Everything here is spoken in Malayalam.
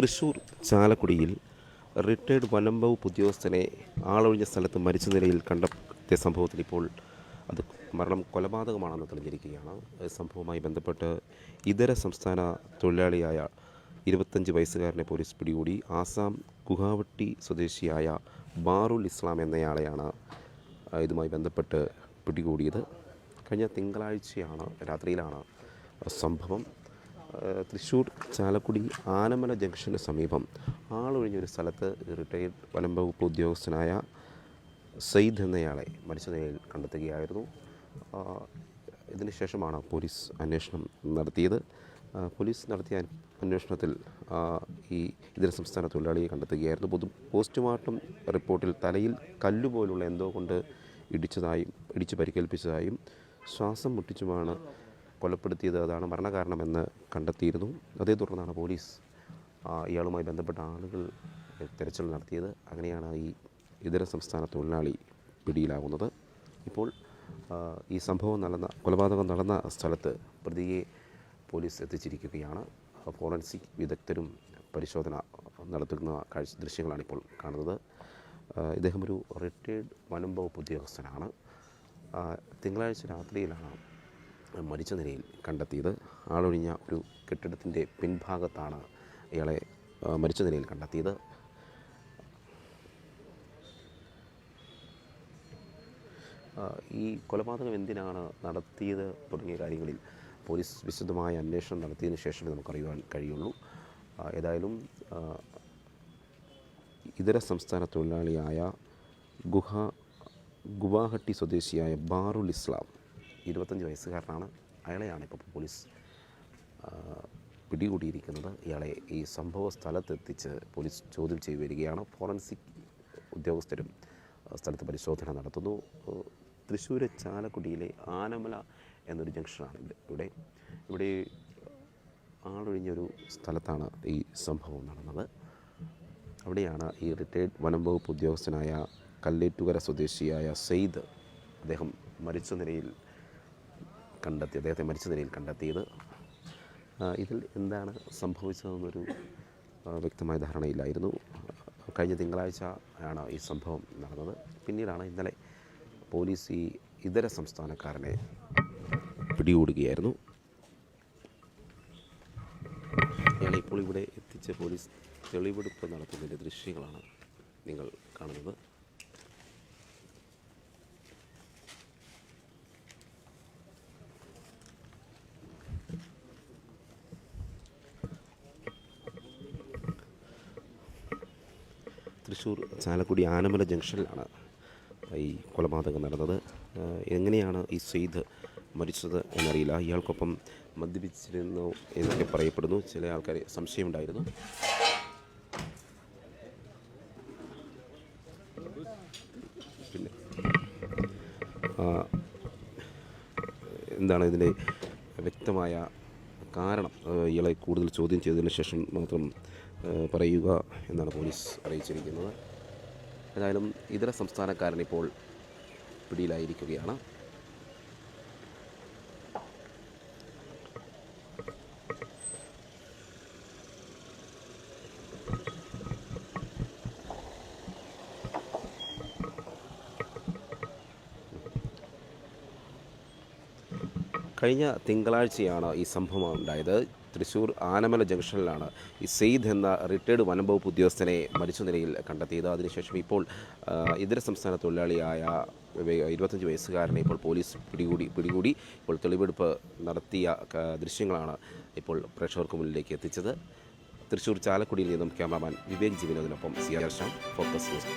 തൃശൂർ ചാലക്കുടിയിൽ റിട്ടയർഡ് വനം വകുപ്പ് ഉദ്യോഗസ്ഥനെ ആളൊഴിഞ്ഞ സ്ഥലത്ത് മരിച്ച നിലയിൽ കണ്ടെത്തിയ സംഭവത്തിൽ ഇപ്പോൾ അത് മരണം കൊലപാതകമാണെന്ന് തെളിഞ്ഞിരിക്കുകയാണ്. സംഭവവുമായി ബന്ധപ്പെട്ട് ഇതര സംസ്ഥാന തൊഴിലാളിയായ ഇരുപത്തഞ്ച് വയസ്സുകാരനെ പോലീസ് പിടികൂടി. ആസാം ഗുഹാവട്ടി സ്വദേശിയായ ബാറുൽ ഇസ്ലാം എന്നയാളെയാണ് ഇതുമായി ബന്ധപ്പെട്ട് പിടികൂടിയത്. കഴിഞ്ഞ തിങ്കളാഴ്ചയാണ് രാത്രിയിലാണ് സംഭവം. തൃശ്ശൂർ ചാലക്കുടി ആനമല ജംഗ്ഷന് സമീപം ആളൊഴിഞ്ഞൊരു സ്ഥലത്ത് റിട്ടയർഡ് വനം വകുപ്പ് ഉദ്യോഗസ്ഥനായ സെയ്ദ് എന്നയാളെ മരിച്ച നിലയിൽ കണ്ടെത്തുകയായിരുന്നു. ഇതിനുശേഷമാണ് പോലീസ് അന്വേഷണം നടത്തിയത്. പോലീസ് നടത്തിയ അന്വേഷണത്തിൽ ഈ ഇതര സംസ്ഥാന തൊഴിലാളിയെ കണ്ടെത്തുകയായിരുന്നു. പൊതു പോസ്റ്റ്മോർട്ടം റിപ്പോർട്ടിൽ തലയിൽ കല്ലുപോലുള്ള എന്തോ കൊണ്ട് ഇടിച്ചതായും ഇടിച്ച് പരിക്കേൽപ്പിച്ചതായും ശ്വാസം മുട്ടിച്ചുമാണ് കൊലപ്പെടുത്തിയത് അതാണ് മരണകാരണമെന്ന് കണ്ടെത്തിയിരുന്നു. അതേ തുടർന്നാണ് പോലീസ് ഇയാളുമായി ബന്ധപ്പെട്ട ആളുകൾ തിരച്ചിൽ നടത്തിയത്. അങ്ങനെയാണ് ഈ ഇതര സംസ്ഥാന തൊഴിലാളി പിടിയിലാകുന്നത് ഇപ്പോൾ ഈ സംഭവം നടന്ന കൊലപാതകം നടന്ന സ്ഥലത്ത് പ്രതിയെ പോലീസ് എത്തിച്ചിരിക്കുകയാണ്. ഫോറൻസിക് വിദഗ്ധരും പരിശോധന നടത്തുന്ന കാഴ്ച ദൃശ്യങ്ങളാണ് ഇപ്പോൾ കാണുന്നത് ഇദ്ദേഹം ഒരു റിട്ടയേർഡ് വനം വകുപ്പ് ഉദ്യോഗസ്ഥനാണ് തിങ്കളാഴ്ച രാത്രിയിലാണ് മരിച്ച നിലയിൽ കണ്ടെത്തിയത്. ആളൊഴിഞ്ഞ ഒരു കെട്ടിടത്തിന്റെ പിൻഭാഗത്താണ് ഇയാളെ മരിച്ച നിലയിൽ കണ്ടെത്തിയത്. ഈ കൊലപാതകം എന്തിനാണ് നടത്തിയത് തുടങ്ങിയ കാര്യങ്ങളിൽ പോലീസ് വിശദമായ അന്വേഷണം നടത്തിയതിനു ശേഷമേ നമുക്കറിയുവാൻ കഴിയുള്ളൂ. ഏതായാലും ഇതര സംസ്ഥാന തൊഴിലാളിയായ ഗുഹ ഗുവാഹട്ടി സ്വദേശിയായ ബാറുൽ ഇസ്ലാം ഇരുപത്തഞ്ച് വയസ്സുകാരനാണ്. അയാളെയാണ് ഇപ്പോൾ പോലീസ് പിടികൂടിയിരിക്കുന്നത്. ഇയാളെ ഈ സംഭവ സ്ഥലത്തെത്തിച്ച് പോലീസ് ചോദ്യം ചെയ്തു വരികയാണ് ഫോറൻസിക് ഉദ്യോഗസ്ഥരും സ്ഥലത്ത് പരിശോധന നടത്തുന്നു. തൃശ്ശൂർ ചാലക്കുടിയിലെ ആനമല എന്നൊരു ജംഗ്ഷനാണ് ഇവിടെ ഇവിടെ ആളൊഴിഞ്ഞൊരു സ്ഥലത്താണ് ഈ സംഭവം നടന്നത്. അവിടെയാണ് ഈ റിട്ടയർഡ് വനം വകുപ്പ് ഉദ്യോഗസ്ഥനായ കല്ലേറ്റുകര സ്വദേശിയായ സെയ്ദ്. അദ്ദേഹം മരിച്ച നിലയിൽ കണ്ടെത്തി അദ്ദേഹത്തെ മരിച്ച നിലയിൽ കണ്ടെത്തിയത്. ഇതിൽ എന്താണ് സംഭവിച്ചതെന്നൊരു വ്യക്തമായ ധാരണയില്ലായിരുന്നു. കഴിഞ്ഞ തിങ്കളാഴ്ച ആണ് ഈ സംഭവം നടന്നത്. പിന്നീടാണ് ഇന്നലെ പോലീസ് ഈ ഇതര സംസ്ഥാനക്കാരനെ പിടികൂടുകയായിരുന്നു. ഇയാളെ ഇപ്പോൾ ഇവിടെ എത്തിച്ച് പോലീസ് തെളിവെടുപ്പ് നടത്തുന്നതിന്റെ ദൃശ്യങ്ങളാണ് നിങ്ങൾ കാണുന്നത്. തൃശ്ശൂർ ചാലക്കുടി ആനമല ജംഗ്ഷനിലാണ് ഈ കൊലപാതകം നടന്നത്. എങ്ങനെയാണ് ഈ സെയ്ദ് മരിച്ചത് എന്നറിയില്ല. ഇയാൾക്കൊപ്പം മദ്യപിച്ചിരുന്നു എന്നൊക്കെ പറയപ്പെടുന്നു. ചില ആൾക്കാർ സംശയമുണ്ടായിരുന്നു. പിന്നെ എന്താണ് ഇതിന്റെ വ്യക്തമായ കാരണം? ഇയാളെ കൂടുതൽ ചോദ്യം ചെയ്തതിന് ശേഷം മാത്രം പറയുക എന്നാണ് പോലീസ് അറിയിച്ചിരിക്കുന്നത്. ഏതായാലും ഇതര സംസ്ഥാനക്കാരൻ ഇപ്പോൾ പിടിയിലായിരിക്കുകയാണ്. കഴിഞ്ഞ തിങ്കളാഴ്ചയാണ് ഈ സംഭവം ഉണ്ടായത് തൃശ്ശൂർ ആനമല ജംഗ്ഷനിലാണ് ഈ സെയ്ദ് എന്ന റിട്ടയർഡ് വനംവകുപ്പ് ഉദ്യോഗസ്ഥനെ മരിച്ച നിലയിൽ കണ്ടെത്തിയത്. അതിനുശേഷം ഇപ്പോൾ ഇതര സംസ്ഥാന തൊഴിലാളിയായ ഇരുപത്തഞ്ച് വയസ്സുകാരനെ ഇപ്പോൾ പോലീസ് പിടികൂടി പിടികൂടി ഇപ്പോൾ തെളിവെടുപ്പ് നടത്തിയ ദൃശ്യങ്ങളാണ് ഇപ്പോൾ പ്രേക്ഷകർക്ക് മുന്നിലേക്ക് എത്തിച്ചത്. തൃശ്ശൂർ ചാലക്കുടിയിൽ നിന്നും ക്യാമറാമാൻ വിവേക് ജീവനോദിനൊപ്പം സി ആർ ഫോക്കസ് ന്യൂസ്.